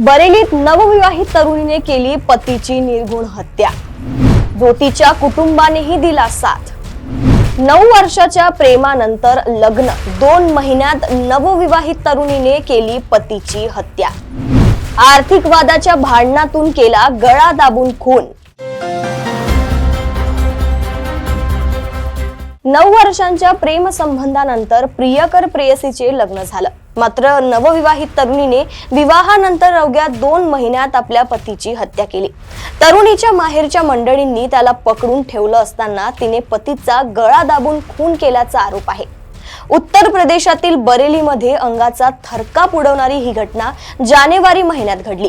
बरेलीत नवविवाहित तरुणीने केली पतीची निर्गुण हत्या. ज्योतीच्या कुटुंबानेही दिला साथ. नऊ वर्षाच्या प्रेमानंतर लग्न. दोन महिन्यात नवविवाहित तरुणीने केली पतीची हत्या. आर्थिक वादाच्या भांडणातून केला गळा दाबून खून. नऊ वर्षांच्या प्रेमसंबंधानंतर प्रियकर प्रेयसीचे लग्न झालं. मात्र नवविवाहित तरुणीने विवाहानंतर अवघ्या दोन महिन्यात आपल्या पतीची हत्या केली. तरुणीच्या माहेरच्या मंडळींनी त्याला पकडून ठेवलं असताना तिने पतीचा गळा दाबून खून केल्याचा आरोप आहे. उत्तर प्रदेशातील बरेलीमध्ये अंगाचा थरकाप उडवणारी ही घटना जानेवारी महिन्यात घडली.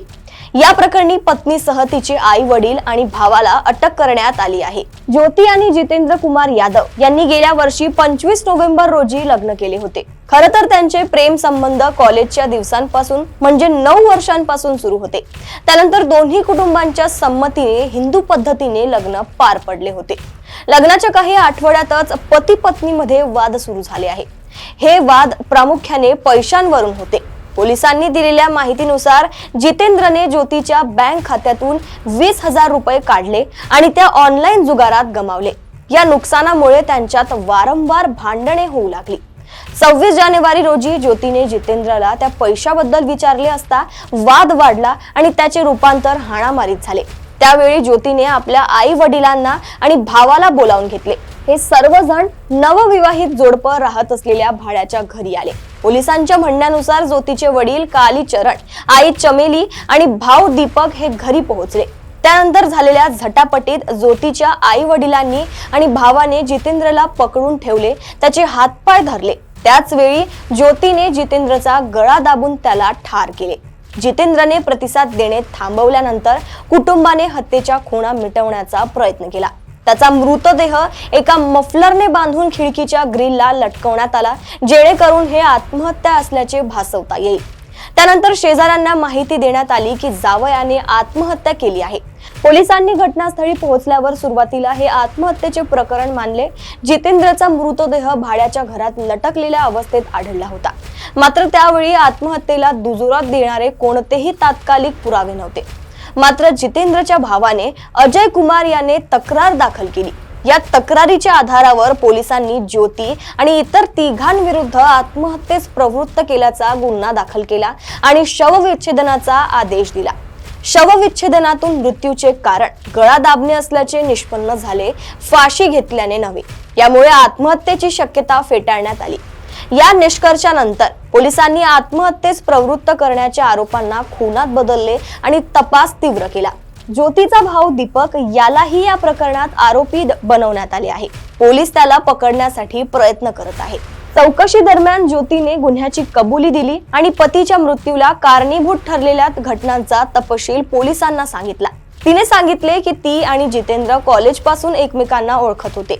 या प्रकरणी पत्नीसह तिचे आई वडील आणि भावाला अटक करण्यात आली आहे. ज्योती आणि जितेंद्र कुमार यादव यांनी गेल्या वर्षी पंचवीस नोव्हेंबर रोजी लग्न केले होते. खर तर त्यांचे प्रेम संबंध कॉलेजच्या दिवसांपासून म्हणजे नऊ वर्षांपासून सुरू होते. त्यानंतर दोन्ही कुटुंबांच्या संमतीने हिंदू पद्धतीने लग्न पार पडले होते. लग्नाच्या काही आठवड्यातच पती पत्नीमध्ये वाद सुरू झाले आहे. हे वाद प्रामुख्याने पैशांवरून होते. पोलिसांनी दिलेल्या माहितीनुसार जितेंद्रने ज्योतीच्या बँक खात्यातून वीस हजार रुपये काढले आणि त्या ऑनलाईन जुगारात गमावले. या नुकसानामुळे त्यांच्यात वारंवार भांडणे होऊ लागली. सव्वीस जानेवारी रोजी ज्योतीने जितेंद्रला त्या पैशाबद्दल विचारले असता वाद वाढला आणि त्याचे रूपांतर हाणामारीत झाले. त्यावेळी ज्योतीने आपल्या आई वडिलांना आणि भावाला बोलावून घेतले. हे सर्वजण नवविवाहित जोडपं राहत असलेल्या भाड्याच्या घरी आले. पोलिसांच्या म्हणण्यानुसार ज्योतीचे वडील काली चरण आई चमेली आणि भाऊ दीपक हे घरी पोहोचले. त्यानंतर झालेल्या झटापटीत ज्योतीच्या आई वडिलांनी आणि भावाने जितेंद्रला पकडून ठेवले त्याचे हातपाय धरले. त्याच वेळी ज्योतीने जितेंद्रचा गळा दाबून त्याला ठार केले. जितेंद्रने प्रतिसाद देणे थांबवल्यानंतर कुटुंबाने हत्येच्या खुणा मिटवण्याचा प्रयत्न केला. त्याचा मृतदेह एका मफलरने बांधून खिडकीच्या ग्रिलला लटकवण्यात आला जेणेकरून हे आत्महत्या असल्याचे भासवता येईल. त्यानंतर शेजाऱ्यांना माहिती देण्यात आली की जावयाने आत्महत्या केली आहे. पोलिसांनी घटनास्थळी पोहोचल्यावर सुरुवातीला हे आत्महत्येचे प्रकरण मानले जितेंद्रचा मृतदेह भाड्याच्या घरात लटकलेल्या अवस्थेत आढळला होता. मात्र त्यावेळी आत्महत्येला दुजोरात देणारे कोणतेही तात्कालिक पुरावे नव्हते. मात्र जितेंद्रच्या भावाने अजय कुमार याने तक्रार दाखल केली. या तक्रारीच्या आधारावर पोलिसांनी ज्योती आणि इतर तिघांविरुद्ध आत्महत्येस प्रवृत्त केल्याचा गुन्हा दाखल केला आणि शवविच्छेदनाचा आदेश दिला. शवविच्छेदनातून मृत्यूचे कारण गळा दाबणे असल्याचे निष्पन्न झाले फाशी घेतल्याने नव्हे. यामुळे आत्महत्येची शक्यता फेटाळण्यात आली. या निष्कर्षानंतर पोलिसांनी आत्महत्येस प्रवृत्त करण्याच्या आरोपांना खुनात बदलले आणि तपास तीव्र केला. ज्योतीचा भाऊ दीपक यालाही या प्रकरणात आरोपी बनवण्यात आले आहे. पोलीस त्याला पकडण्यासाठी प्रयत्न करत आहे. चौकशी दरम्यान ज्योतीने गुन्ह्याची कबुली दिली आणि पतीच्या मृत्यूला कारणीभूत ठरलेल्या घटनांचा तपशील पोलिसांना सांगितला. तिने सांगितले की ती आणि जितेंद्र कॉलेजपासून एकमेकांना ओळखत होते.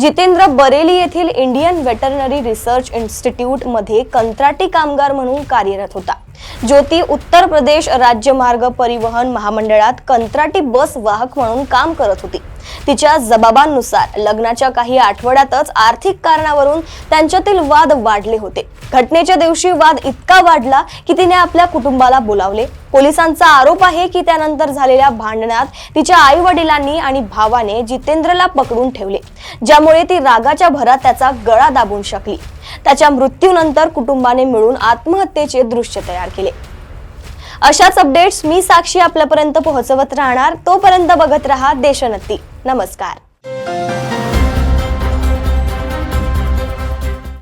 जितेंद्र बरेली येथील इंडियन वेटरनरी रिसर्च इन्स्टिट्यूटमध्ये कंत्राटी कामगार म्हणून कार्यरत होता. ज्योती उत्तर प्रदेश राज्य मार्ग परिवहन महामंडळात कंत्राटी बस वाहक म्हणून काम करत होती. तिच्या जबाबांनुसार लग्नाच्या काही आठवड्यातच आर्थिक कारणावरून त्यांच्यातील वाद वाढले होते. घटनेच्या दिवशी वाद इतका वाढला की तिने आपल्या कुटुंबाला बोलावले. पोलिसांचा आरोप आहे की त्यानंतर झालेल्या भांडणात तिच्या आई वडिलांनी आणि भावाने जितेंद्रला पकडून ठेवले ज्यामुळे ती रागाच्या भरात त्याचा गळा दाबून शकली. त्याच्या मृत्यूनंतर कुटुंबाने मिळून आत्महत्येचे दृश्य तयार केले. अशाच अपडेट्स मी साक्षी आपल्यापर्यंत पोहोचवत राहणार. तोपर्यंत बघत रहा देशनत्ती. नमस्कार.